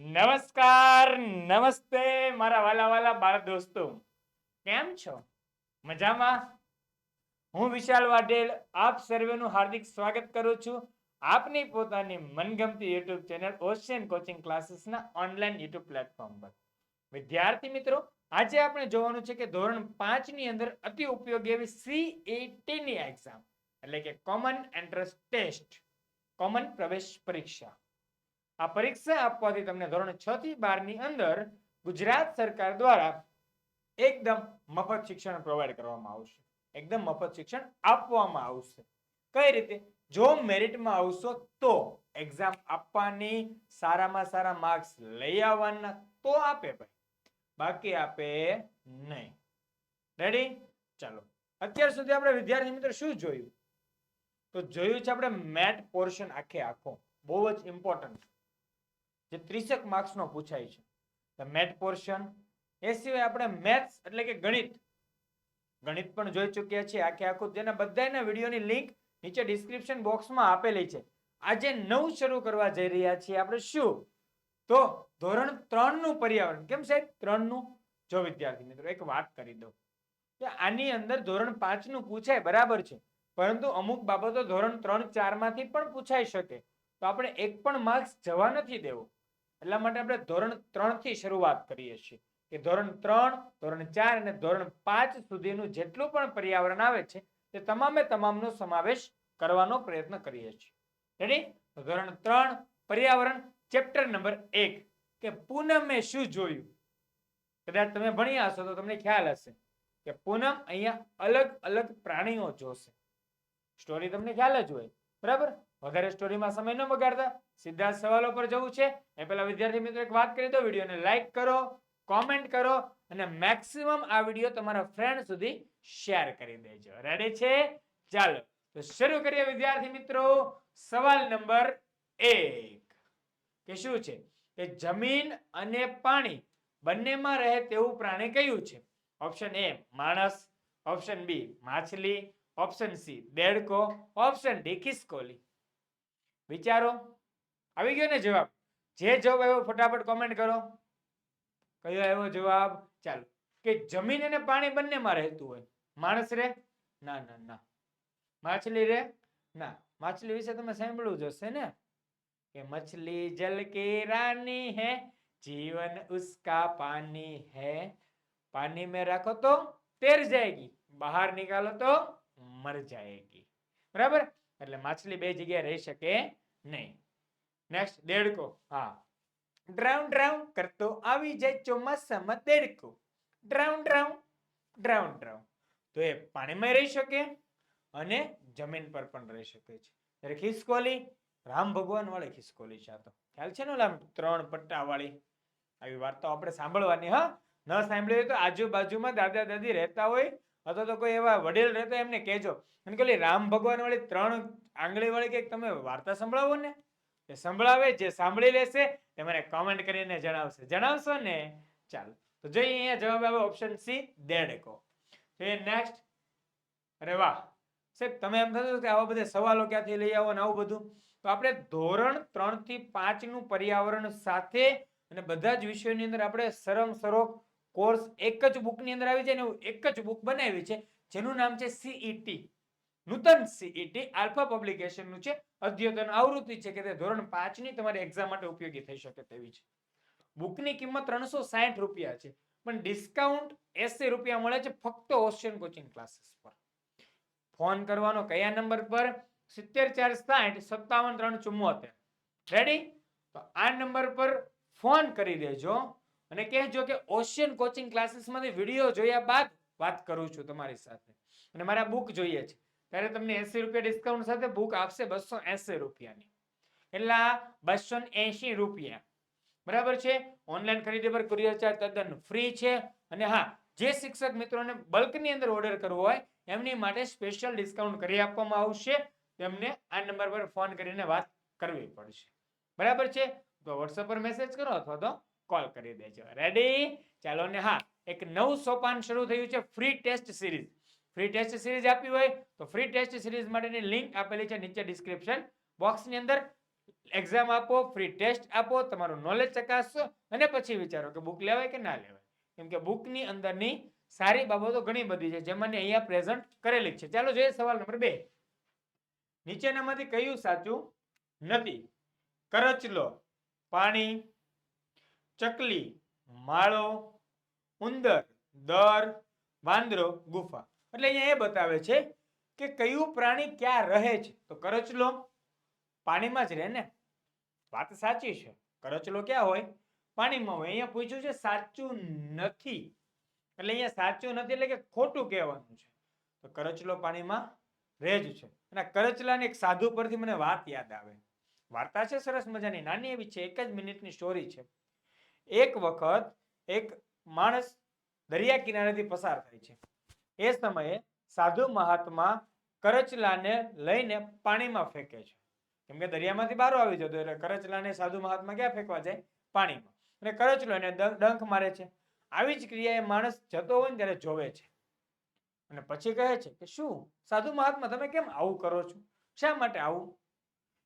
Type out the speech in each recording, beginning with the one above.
નમસ્કાર, નમસ્તે મારા વાલા વાલા બાળ દોસ્તો. કેમ છો? મજામાં? હું વિશાલ વાઢેલ આપ સર્વેનું હાર્દિક સ્વાગત કરું છું. આપની પોતાની મનગમતી યુટ્યુબ ચેનલ ઓશિયન કોચિંગ ક્લાસીસના ઓનલાઈન યુટ્યુબ પ્લેટફોર્મ પર. વિદ્યાર્થી મિત્રો, આજે આપણે જોવાનું છે કે ધોરણ પાંચની અંદર અતિ ઉપયોગી એવી સીઈટી ની એક્ઝામ એટલે કે કોમન એન્ટ્રન્સ ટેસ્ટ કોમન પ્રવેશ પરીક્ષા. આ પરીક્ષા આપવાથી તમને ધોરણ છ થી બારની અંદર ગુજરાત સરકાર દ્વારા એકદમ મફત શિક્ષણ પ્રોવાઈડ કરવામાં આવશે. એકદમ મફત શિક્ષણ આપવામાં આવશે. કઈ રીતે? જો મેરિટમાં આવશો તો એક્ઝામ આપવાની સારામાં સારા માર્ક્સ લઈ આવવાના તો આપે ભાઈ. બાકી આપે નહીં. રેડી ચાલો. અત્યાર સુધી આપણે વિદ્યાર્થી મિત્રો શું જોયું? તો જોયું છે આપણે મેટ પોર્શન આખે આખો. બહુ જ ઇમ્પોર્ટન્ટ જે ત્રીસેક માર્ક્સનો પૂછાય છે. મેટ પોર્શન એ સિવાય આપણે મેથ્સ એટલે કે ગણિત. ગણિત પણ જોઈ ચૂક્યા છીએ આખે આખું. જેના બધાના વિડીયોની લિંક નીચે ડિસ્ક્રિપ્શન બોક્સમાં આપેલી છે. આજે નવું શરૂ કરવા જઈ રહ્યા છીએ આપણે શું? તો ધોરણ ત્રણનું પર્યાવરણ. કેમ સાહેબ? ત્રણનું જો વિદ્યાર્થી મિત્રો, એક વાત કરી દઉં. કે આની અંદર ધોરણ પાંચનું પૂછાય બરાબર છે. પરંતુ અમુક બાબતો ધોરણ ત્રણ ચારમાંથી પણ પૂછાઈ શકે. તો આપણે એક પણ માર્ક્સ જવા નથી દેવો. એટલા માટે આપણે ધોરણ ત્રણથી શરૂઆત કરીએ છીએ કે ધોરણ ત્રણ, ધોરણ ચાર અને ધોરણ પાંચ સુધીનું જેટલું પણ પર્યાવરણ આવે છે તે તમામે તમામનો સમાવેશ કરવાનો પ્રયત્ન કરીએ છીએ. રેડી ધોરણ ત્રણ, પર્યાવરણ ચેપ્ટર નંબર એક. કે પૂનમ મેં શું જોયું? કદાચ તમે ભણ્યા હશો તો તમને ખ્યાલ હશે કે પૂનમ અહીંયા અલગ અલગ પ્રાણીઓ જોશે. સ્ટોરી તમને ખ્યાલ જ હોય. બરાબર? વધારે સ્ટોરીમાં સમય ન બગાડતા, સીધા સવાલો પર જવું છે. એ પહેલા વિદ્યાર્થી મિત્રો એક વાત કરી દો વિડીયોને લાઈક કરો કોમેન્ટ કરો અને મેક્સિમમ આ વીડિયો તમારા ફ્રેન્ડ સુધી શેર કરી દેજો. રેડી છે? ચાલો, તો શરૂ કરીએ વિદ્યાર્થી મિત્રો. સવાલ નંબર એક. કે શું છે? કે જમીન અને પાણી બંનેમાં રહે તેવું પ્રાણી કયું છે? ઓપ્શન એ માણસ. ઓપ્શન બી માછલી. ઓપ્શન સી દેડકો. ઓપ્શન ડી ખિસકોલી. વિચારો આવી ગયો ને જવાબ જે જવાબ આવ્યો ફટાફટ કોમેન્ટ કરો કયો આવ્યો જવાબ ચાલો કે જમીન અને પાણી બંનેમાં રહેતું હોય માણસ રે ના ના ના માછલી રે ના માછલી વિશે તમે સાંભળ્યું જ હશે ને કે મછલી જલ કે રાની હે जीवन उसका पानी है पानी में रखो तो तैर जाएगी बाहर निकालो तो मर जाएगी बराबर એટલે માછલી બે જગ્યાએ રહી શકે નહીં. નેક્સ્ટ દેડકો. હા. ડ્રાઉન ડ્રાઉન કરતો આવી જાય ચોમાસામાં દેડકો. ડ્રાઉન ડ્રાઉન ડ્રાઉન ડ્રાઉન તો એ પાણીમાં રહી શકે અને જમીન પર પણ રહી શકે છે. ત્યારે ખિસકોલી, રામ ભગવાન વાળી ખિસકોલી છે તો. ખ્યાલ છે ને ઓલા ત્રણ પટ્ટા વાળી? આવી વાર્તાઓ આપણે સાંભળવાની, હા? ન સાંભળી હોય તો આજુબાજુમાં દાદા દાદી રહેતા હોય અથવા તો કોઈ એવા વડીલ રહેતા એમને કહેજો. અને કે રામ ભગવાન વાળી ત્રણ આંગળી વાળી કંઈક તમે વાર્તા સંભળાવો ને. એ સંભળાવે, જે સાંભળી લેશે તે મને કોમેન્ટ કરીને જણાવશે. જણાવશો ને? ચાલો. તો જોઈએ અહીંયા જવાબ આવે ઓપ્શન સી દેડકો તો નેક્સ્ટ અરે વાહ. સાહેબ, તમે એમ થતું કે આવા બધા સવાલો ક્યાંથી લઈ આવો ને આવું બધું? તો આપણે ધોરણ ત્રણથી પાંચનું પર્યાવરણ સાથે અને બધા જ વિષયોની અંદર આપણે સરમ સરોગ કોર્સ એક જ બુકની અંદર આવી જાય ને એવું એક જ બુક બનાવી છે, જેનું નામ છે સીઈટી નૂતન સીઈટી આલ્ફા પબ્લિકેશનનું છે. અદ્યતન આવૃત્તિ છે કે તે ધોરણ પાંચની તમારી એક્ઝામ માટે ઉપયોગી થઈ શકે તેવી છે. બુકની કિંમત ત્રણસો સાહીઠ રૂપિયા છે, પણ ડિસ્કાઉન્ટ એસી રૂપિયા મળે છે ફક્ત ઓશિયન કોચિંગ ક્લાસીસ પર. ફોન કરવાનો કયા નંબર પર? સિત્તેર ચાર સાઠ સત્તાવન ત્રણ ચુમ્મોતેર રેડી તો આ નંબર પર ફોન કરી દેજો. અને કહેજો કે ઓશિયન કોચિંગ ક્લાસીસમાંથી વીડિયો જોયા બાદ વાત કરું છું તમારી સાથે. અને મારા બુક જોઈએ છે. ત્યારે તમને એસી રૂપિયા ડિસ્કાઉન્ટ સાથે બુક આપશે બસો એસી રૂપિયાની. એટલે બસો એસી રૂપિયા. બરાબર છે? ઓનલાઈન ખરીદી પર કુરિયર ચાર્જ તદ્દન ફ્રી છે. અને હા, જે શિક્ષક મિત્રોને બલ્કની અંદર ઓર્ડર કરવો હોય, એમની માટે સ્પેશિયલ ડિસ્કાઉન્ટ કરી આપવામાં આવશે. તેમને આ નંબર પર ફોન કરીને વાત કરવી પડશે. બરાબર છે? તો વોટ્સઅપ પર મેસેજ કરો અથવા તો કોલ કરી દેજો. રેડી ચાલો ને હા, એક નવું સોપાન શરૂ થયું છે free test series free test series આપી હોય તો ફ્રી ટેસ્ટ સિરીઝ માટેની લિંક આપેલી છે નીચે ડિસ્ક્રિપ્શન બોક્સની અંદર. એક્ઝામ આપો ફ્રી ટેસ્ટ આપો, તમારું નોલેજ ચકાસશો અને પછી વિચારો કે બુક લેવાય કે ના લેવાય. કેમ કે બુકની અંદરની સારી બાબતો ઘણી બધી છે જેમાંની અહીંયા પ્રેઝન્ટ કરેલી છે. ચાલો જોઈએ સવાલ નંબર બે. નીચેનામાંથી કયું સાચું નથી? કરચલો, પાણી ચકલી, માળો, ઉંદર, દર, વાંદરો, ગુફા. એટલે અહીંયા એ બતાવે છે કે કયું પ્રાણી ક્યાં રહે છે? તો કરચલો. પાણીમાં જ રહે ને? વાત સાચી છે. કરચલો ક્યાં હોય? પાણીમાં હોય. અહીંયા પૂછ્યું છે સાચું નથી. એટલે અહીંયા સાચું નથી એટલે કે ખોટું કહેવાનું છે. તો કરચલો પાણીમાં રહે જ છે. અને કરચલાની એક સાધુ પરથી મને વાત યાદ આવે. વાર્તા છે સરસ મજાની. નાની એવી છે. એક જ મિનિટની સ્ટોરી છે. એક વખત એક માણસ દરિયા કિનારેથી પસાર થાય છે. એ સમયે સાધુ મહાત્મા કરચલાને લઈને પાણીમાં ફેંકે છે. કેમ કે દરિયામાંથી બહાર આવી જતો એટલે કરચલાને સાધુ મહાત્મા ક્યાં ફેંકવા જાય? પાણીમાં. અને કરચલો એને ડંખ મારે છે. આવી જ ક્રિયા એ માણસ જતો હોય ને ત્યારે જોવે છે. અને પછી કહે છે કે શું? સાધુ મહાત્મા, તમે કેમ આવું કરો છો? શા માટે આવું?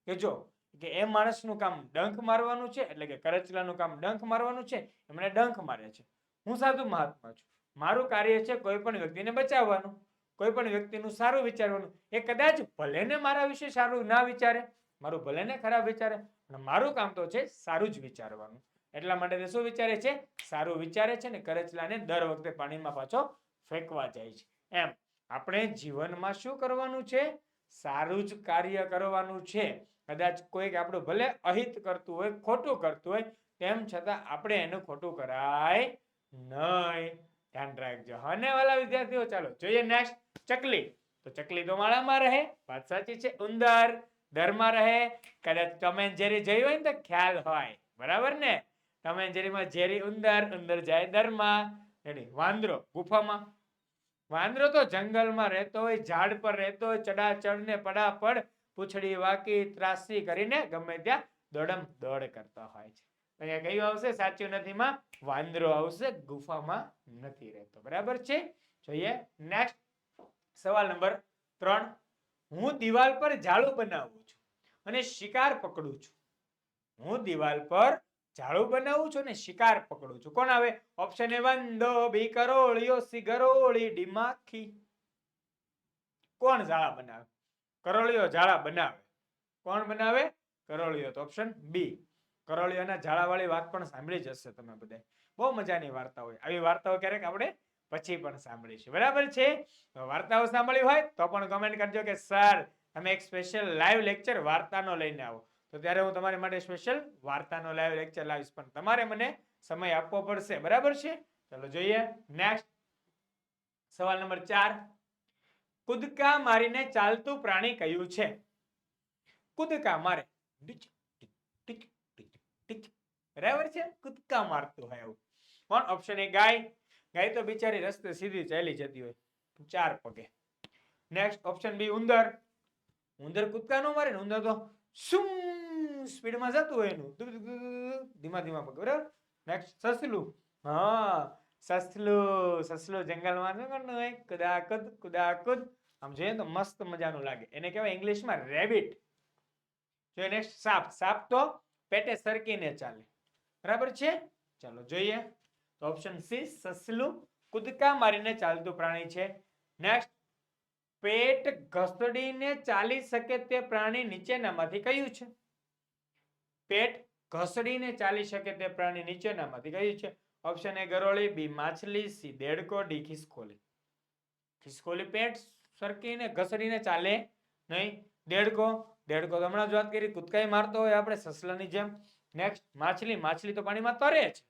કે જો કે એ માણસનું કામ ડંખ મારવાનું છે, એટલે કે કરચલાનું કામ ડંખ મારવાનું છે, એમણે ડંખ મારે છે. હું સાધુ મહાત્મા છું. મારું કાર્ય છે કોઈ પણ વ્યક્તિને બચાવવાનું, કોઈ પણ વ્યક્તિનું સારું વિચારવાનું. એ કદાચ ભલેને મારા વિશે સારું ના વિચારે, મારું ભલેને ખરાબ વિચારે, પણ મારું કામ તો છે સારું જ વિચારવાનું. એટલા માટે તે શું વિચારે છે? સારું વિચારે છે ને કરચલાને દર વખતે પાણીમાં પાછો ફેંકવા જાય છે. એમ. આપણે જીવનમાં શું કરવાનું છે? સારું જ કાર્ય કરવાનું છે. કદાચ કોઈક આપણું ભલે અહિત કરતું હોય, ખોટું કરતું હોય, તેમ છતાં આપણે એનું ખોટું કરાય નહીં. ધ્યાન રાખજો. અને વાલા વિદ્યાર્થીઓ, ચાલો જોઈએ નેક્સ્ટ ચકલી. તો ચકલી તો માળામાં રહે. વાત સાચી છે. ઉંદર દરમાં રહે. કદાચ ટોમ એન્ડ જેરી જઈ હોય ને તો ખ્યાલ હોય. બરાબર ને? ટોમ એન્ડ જેરીમાં જેરી ઉંદર ઉંદર જાય દરમાં એની વાંદરો, ગુફામાં. વાંદરો તો જંગલમાં રહેતો હોય, ઝાડ પર રહેતો હોય ચડાચડ ને પડાપડ પૂંછડી વાકી ત્રાસી કરીને ગમે ત્યાં દોડમ દોડ કરતા હોય છે. અહીંયા કયું આવશે? સાચું નથીમાં વાંદરો આવશે. ગુફામાં નથી રહેતો. બરાબર છે? જોઈએ. નેક્સ્ટ સવાલ નંબર ત્રણ. હું દિવાલ પર જાળું બનાવું છું અને શિકાર પકડું છું. હું દિવાલ પર ઝાડુ બનાવું છું અને શિકાર પકડું છું. કોણ આવે? ઓપ્શન એ વંદો બી કરોળિયો સી ગરોળી ડીમાખી. કોણ ઝાડા બનાવે? કરોળિયો જાળા બનાવે. કોણ બનાવે? કરોળિયો. તો ઓપ્શન બી કરોળિયોના જાળાવાળી વાત પણ સાંભળી જ હશે તમે બધા. બહુ મજાની વાર્તા હોય. આવી વાર્તાઓ ક્યારેક આપણે પછી પણ સાંભળીશું. બરાબર છે? વાર્તાઓ સાંભળી હોય તો પણ કમેન્ટ કરજો કે સર તમે એક સ્પેશિયલ લાઈવ લેક્ચર વાર્તાનો લઈને આવો. તો ત્યારે હું તમારી માટે સ્પેશિયલ વાર્તાનો લાઈવ લેક્ચર લાવીશ. પણ તમારે મને સમય આપવો પડશે. બરાબર છે? ચલો જોઈએ. નેક્સ્ટ સવાલ નંબર ચાર. કૂદકા મારીને ચાલતું પ્રાણી કયું છે કૂદકા મારે. બરાબર છે કૂદકા મારતું હોય એવું કોણ ઓપ્શન એ ગાય ગાય તો બિચારી રસ્તે સીધી ચાલી જતી હોય ચાર પગે નેક્સ્ટ ઓપ્શન બી ઉંદર ઉંદર કૂદકા ન મારે ને ઉંદર તો શું સ્પીડમાં જતું હોય એનું ધીમા ધીમા પગ બરાબર નેક્સ્ટ સસલું હા સસલું સસલું જંગલમાં કરતું હોય. કુદાકુદ કુદાકુદ. આમ જોઈએ તો મસ્ત મજાનું લાગે. એને કહેવાય ઇંગ્લિશમાં રેબિટ જો નેક્સ્ટ સાપ. સાપ તો પેટે સરકીને ચાલે. બરાબર છે? ચાલો જોઈએ. તો ઓપ્શન સી સસલું કૂદકા મારીને ચાલતું પ્રાણી છે. નેક્સ્ટ પેટ ઘસડીને ચાલી શકે તે પ્રાણી નીચેનામાંથી કયું છે? પેટ ઘસડીને ચાલી શકે તે પ્રાણી નીચેનામાંથી કયું છે? ઓપ્શન એ ગરોળી બી માછલી સી દેડકો ડી ખિસકોલી. ખિસકોલી પેટ સરકીને ઘસડીને ચાલે નહીં. દેડકો દેડકો તો હમણાં જ વાત કરી, કૂદકાઈ મારતો હોય આપણે સસલાની જેમ. નેક્સ્ટ માછલી માછલી તો પાણીમાં તરે છે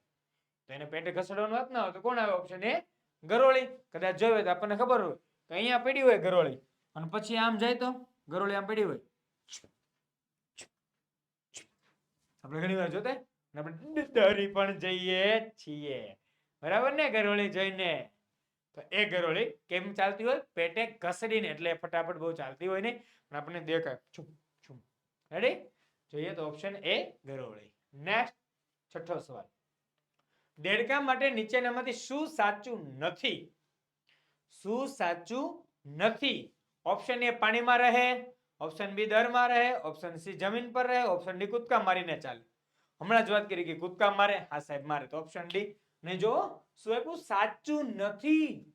તો એને પેટે ઘસડવાનું વાત ના હોય તો કોણ આવે? ઓપ્શન એ ગરોળી. કદાચ જોયું હોય તો આપણને ખબર હોય તો અહીંયા પડી હોય ગરોળી. અને પછી આમ જાય તો ગરોળી આમ પડી હોય. આપણે ઘણી વાર જોતા આપણે ડરી પણ જઈએ છીએ. બરાબર ને ગરોળી જોઈને? તો એ ગરોળી કેમ ચાલતી હોય? પેટે ઘસડીને, એટલે ફટાફટ બહુ ચાલતી હોય પણ આપણને દેખાય, છુમ છુમ. રેડી જોઈએ તો ઓપ્શન એ ગરોળી. નેક્સ્ટ છઠ્ઠો સવાલ. દેડકા માટે નીચેનામાંથી શું સાચું નથી? શું સાચું નથી? ઓપ્શન એ પાણીમાં રહે. ઓપ્શન બી દરમાં રહે. ઓપ્શન સી જમીન પર રહે. ઓપ્શન ડી કૂદકા મારીને ચાલે. હમણાં જ વાત કરી કે કૂદકા મારે. હા સાહેબ, મારે તો ઓપ્શન ડી ને જો શું આપ્યું? સાચું નથી.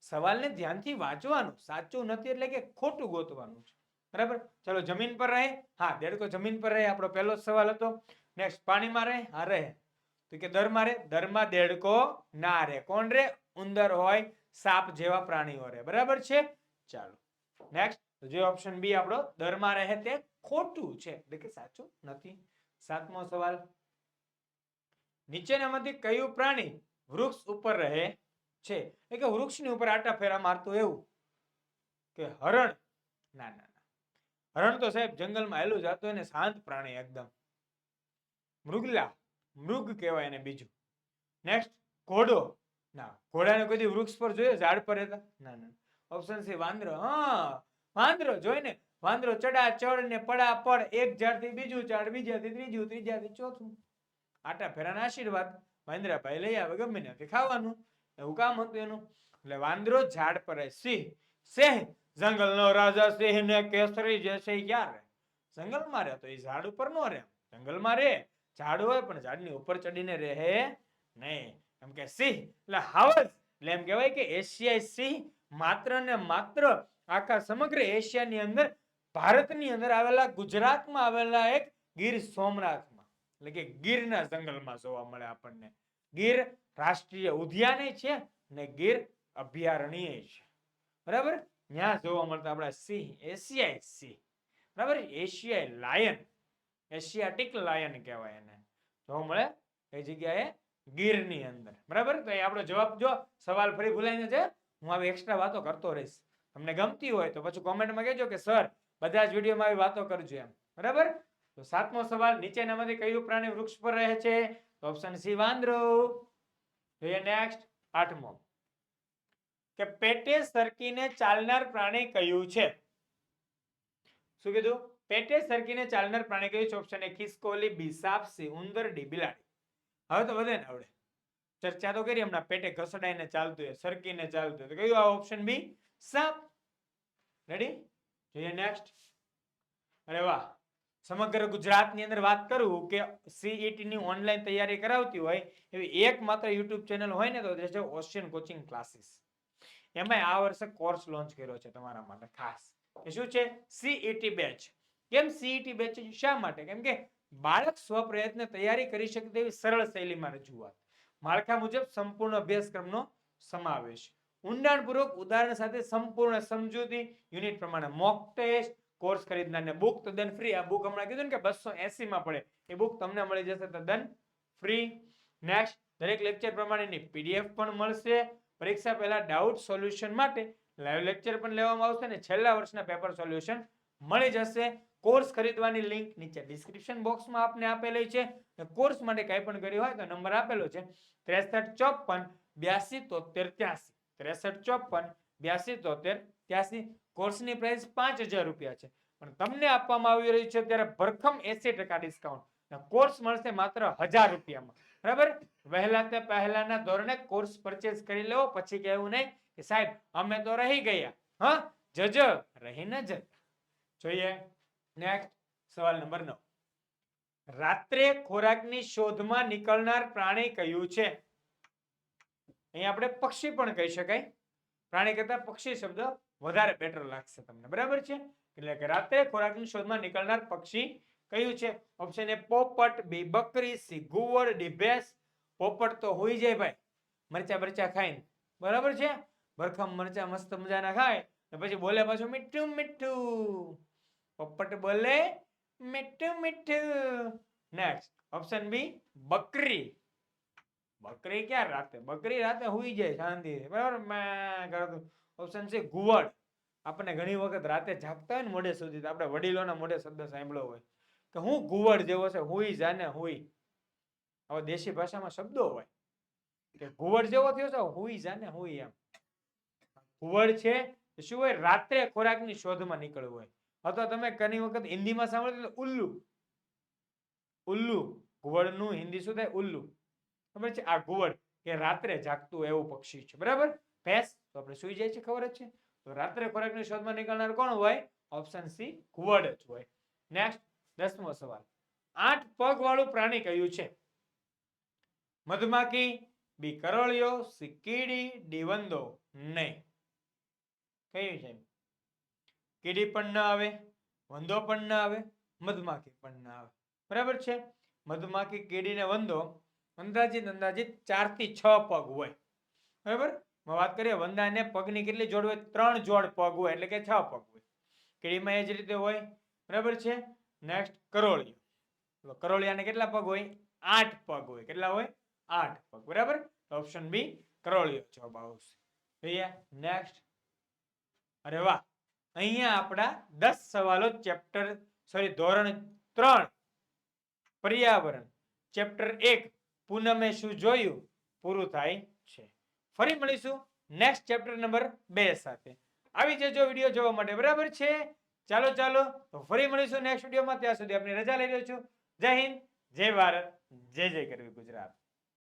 સવાલને ધ્યાનથી વાંચવાનું. સાચું નથી એટલે કે ખોટું ગોતવાનું છે. બરાબર? ચલો, જમીન પર રહે. હા, દેડકો જમીન પર રહે. આપણો પહેલો સવાલ હતો. નેક્સ્ટ પાણીમાં રહે? હા, રહે. તો કે દરમાં રહે દરમાં દેડકો ના રહે. કોણ રહે? ઉંદર હોય, સાપ જેવા પ્રાણીઓ રહે. બરાબર છે? ચાલો. નેક્સ્ટ જે ઓપ્શન બી આપણો, દરમાં રહે તે ખોટું છે. એટલે કે સાચું નથી. સાતમો સવાલ. નીચેનામાંથી કયું પ્રાણી વૃક્ષ ઉપર રહે છે? એટલે કે વૃક્ષની ઉપર આટા ફેરા મારતું એવું કે હરણ? ના ના હરણ તો સાહેબ જંગલમાં હેલું જતું ને શાંત પ્રાણી એકદમ. મૃગલા, મૃગ કહેવાય એને બીજું. નેક્સ્ટ ઘોડો. ના, ઘોડાને કોઈ વૃક્ષ પર જોયો? ઝાડ પર રહેતા? ના ના ઓપ્શન સી વાંદરો. હા, વાંદરો જોઈને વાંદરો ચડા, ચડ ને પડા, પડ. એક ઝાડથી બીજું ઝાડ બીજાથી ત્રીજું, ત્રીજાથી ચોથું. આટા ફેરાના આશીર્વાદ. વાંદરાભાઈ લઈ આવે, ગમે ત્યાંથી ખાવાનું. એવું કામ હતું એનું? એટલે વાંદરો ઝાડ પર સિંહ સિંહ, જંગલનો રાજા સિંહ ને કેસરી જે છે ક્યાં રહે? જંગલમાં રહે તો એ ઝાડ ઉપર નો રહે. જંગલમાં રહે. ઝાડ હોય પણ ઝાડની ઉપર ચડીને રહે નહીં. એમ કે સિંહ, એટલે હાવજ. એટલે એમ કહેવાય કે એશિયાઈ સિંહ માત્ર ને માત્ર આખા સમગ્ર એશિયાની અંદર ભારતની અંદર આવેલા, ગુજરાતમાં આવેલા એક ગીર સોમનાથમાં, એટલે કે ગીરના જંગલમાં જોવા મળે આપણને. ગીર રાષ્ટ્રીય ઉદ્યાને છે ને ગીર અભયારણ્ય છે. બરાબર? ત્યાં જોવા મળતા આપણા સિંહ, એશિયાઈ સિંહ. બરાબર? એશિયાઈ લાયન, એશિયાટિક લાયન કહેવાય એને. જોવા મળે એ જગ્યાએ ગીરની અંદર. બરાબર? તો એ આપણો જવાબ, જો સવાલ ફરી ભૂલાઈને છે હું આવી એક્સ્ટ્રા વાતો કરતો રહીશ. તમને ગમતી હોય તો પછી કોમેન્ટમાં કહેજો કે, સર બધા જ વિડીયોમાં આવી વાતો કરજો એમ. બરાબર? તો સાતમો સવાલ, નીચેનામાંથી કયું પ્રાણી વૃક્ષ પર રહે છે? તો ઓપ્શન સી, વાંદરો. જોઈએ નેક્સ્ટ આઠમો. કે પેટે સરકીને ચાલનાર પ્રાણી કયું છે? શું કીધું? પેટે સરકીને ચાલનાર પ્રાણી કયું છે? ઓપ્શન એ, ખિસકોલી બી સાપ સી ઉંદર ડી બિલાડી હવે તો વધે ને આવડે. ચર્ચા તો કરી હમણાં. પેટે ઘસડાઈને ચાલતું હોય, સરકીને ચાલતું હોય. તો કયું આ ઓપ્શન બી? સાપ. રેડી જોઈએ નેક્સ્ટ અરે વાહ. સમગ્ર ગુજરાતની અંદર વાત કરું કે સીઈટી ની ઓનલાઈન તૈયારી કરાવતી હોય એવી એકમાત્ર યુટ્યુબ ચેનલ હોય ને તો છે ઓશિયન કોચિંગ ક્લાસીસ એમાં આ વર્ષે કોર્સ લોન્ચ કર્યો છે તમારા માટે ખાસ. એ શું છે? સીઈટી બેચ કેમ સીઈટી બેચ શા માટે? કેમ કે બાળક સ્વપ્રયત્ને તૈયારી કરી શકે તેવી સરળ શૈલીમાં રજૂઆત. માળખા મુજબ સંપૂર્ણ અભ્યાસક્રમનો સમાવેશ. ઊંડાણપૂર્વક ઉદાહરણ સાથે સંપૂર્ણ સમજૂતી યુનિટ પ્રમાણે મોક ટેસ્ટ કોર્સ ખરીદનારને બુક તદ્દન ફ્રી આ બુક હમણાં કીધું ને કે બસો માં પડે. એ બુક તમને મળી જશે તદ્દન ફ્રી નેક્સ્ટ દરેક લેક્ચર પ્રમાણેની પીડીએફ પણ મળશે. પરીક્ષા પહેલા ડાઉટ સોલ્યુશન માટે લાઈવ લેક્ચર પણ લેવામાં આવશે અને છેલ્લા વર્ષના પેપર સોલ્યુશન મળી જશે. કોર્સ ખરીદવાની લિંક નીચે ડિસ્ક્રિપ્શન બોક્સમાં આપને આપેલી છે. કોર્સ માટે કંઈ પણ કર્યું હોય તો નંબર આપેલો છે ત્રેસઠ ચોપન બ્યાસી તોતેર ત્યાસી. ત્રેસઠ, ચોપન, બ્યાસી, તોતેર, ત્યાસી. કોર્સની પ્રાઇસ પાંચ હજાર રૂપિયા છે. પણ તમને આપવામાં આવી રહ્યું છે ત્યારે ભરખમ એસી ટકા ડિસ્કાઉન્ટ કોર્સ મળશે માત્ર હજાર રૂપિયામાં. બરાબર? વહેલા તે પહેલાના ધોરણે કોર્સ પરચેસ કરી લેવો. પછી કહેવું નહીં કે સાહેબ, અમે તો રહી ગયા. હા? જજ, રહી ન જતા. જોઈએ. નેક્સ્ટ સવાલ નંબર નવ. રાત્રે ખોરાકની શોધમાં નીકળનાર પ્રાણી કયું છે? અહીં આપણે પક્ષી પણ કહી શકાય. પ્રાણી કરતા પક્ષી શબ્દ વધારે બેટર લાગશે તમને. બરાબર છે? એટલે કે રાત્રે ખોરાકની શોધમાં નીકળનાર પક્ષી કયું છે? ઓપ્શન એ પોપટ. બી બકરી. સી ગુવર ડી ભેંસ. પોપટ તો હોઈ જાય ભાઈ. મરચા મરચા ખાઈને. બરાબર છે? ભરખમ મરચા મસ્ત મજાના ખાય. ને પછી બોલે પાછું મીઠું મીઠું. પોપટ બોલે મીઠું મીઠું. નેક્સ્ટ ઓપ્શન બી બકરી. બકરી ક્યાં રાતે બકરી રાતે હુઈ જાય શાંતિ બરાબર? મેં કરતું ઓપ્શન છે ઘુવડ આપણને ઘણી વખત રાતે જાગતા હોય ને મોડે સુધી આપણે વડીલોના મોઢે શબ્દ સાંભળ્યો હોય. કે હું ઘુવડ જેવો છે, હુઈ જાને હુઈ. હવે દેશી ભાષામાં શબ્દો હોય. કે ઘુવડ જેવો થયો છે, હુઈ જાને હુઈ એમ. ઘુવડ છે શું હોય? રાત્રે ખોરાકની શોધમાં નીકળવું હોય. અથવા તમે ઘણી વખત હિન્દીમાં સાંભળો તો ઉલ્લુ. ઉલ્લુ. ઘુવડનું હિન્દી શું થાય? ઉલ્લુ. ખબર છે? આ ઘુવડ કે રાત્રે જાગતું એવું પક્ષી છે. બરાબર? ભેંસ, તો આપણે સુઈ જાય છે, ખબર જ છે. તો રાત્રે ખોરાકની શોધમાં નીકળનાર કોણ હોય? ઓપ્શન સી ઘુવડ જ હોય. નેક્સ્ટ, દસમો સવાલ. આઠ પગ વાળું પ્રાણી કયું છે? મધમાખી, બી કરોળિયો સી કીડી નહીં. કયું છે કીડી પણ ના આવે, વંદો પણ ના આવે, મધમાખી પણ ના આવે. બરાબર છે? મધમાખી, કીડી ને વંદો અંદાજિત અંદાજિત ચારથી છ પગ હોય. બરાબર? મેં વાત કરીએ વંદાને પગની કેટલી જોડ હોય? ત્રણ જોડ પગ હોય, એટલે કે છ પગ હોય. કીડીમાં એ જ રીતે હોય. બરાબર છે? નેક્સ્ટ કરોળિયો. કરોળિયાને કેટલા પગ હોય? આઠ પગ હોય. કેટલા હોય? આઠ પગ. બરાબર? ઓપ્શન બી કરોળિયો. જવાબ આવશે જોઈએ નેક્સ્ટ અરે વાહ! અહીંયા આપણા દસ સવાલો ચેપ્ટર સોરી ધોરણ ત્રણ. પર્યાવરણ. ચેપ્ટર એક. પૂનમે શું જોયું, પૂરું થાય છે. ફરી મળીશું નેક્સ્ટ ચેપ્ટર નંબર બે સાથે. આવી જજો વીડિયો જોવા માટે બરાબર છે? ચાલો ચાલો, તો ફરી મળીશું નેક્સ્ટ વિડીયોમાં ત્યાં સુધી આપની રજા લઈ રહ્યો છું. જય હિન્દ, જય ભારત, જય જય કરવી ગુજરાત.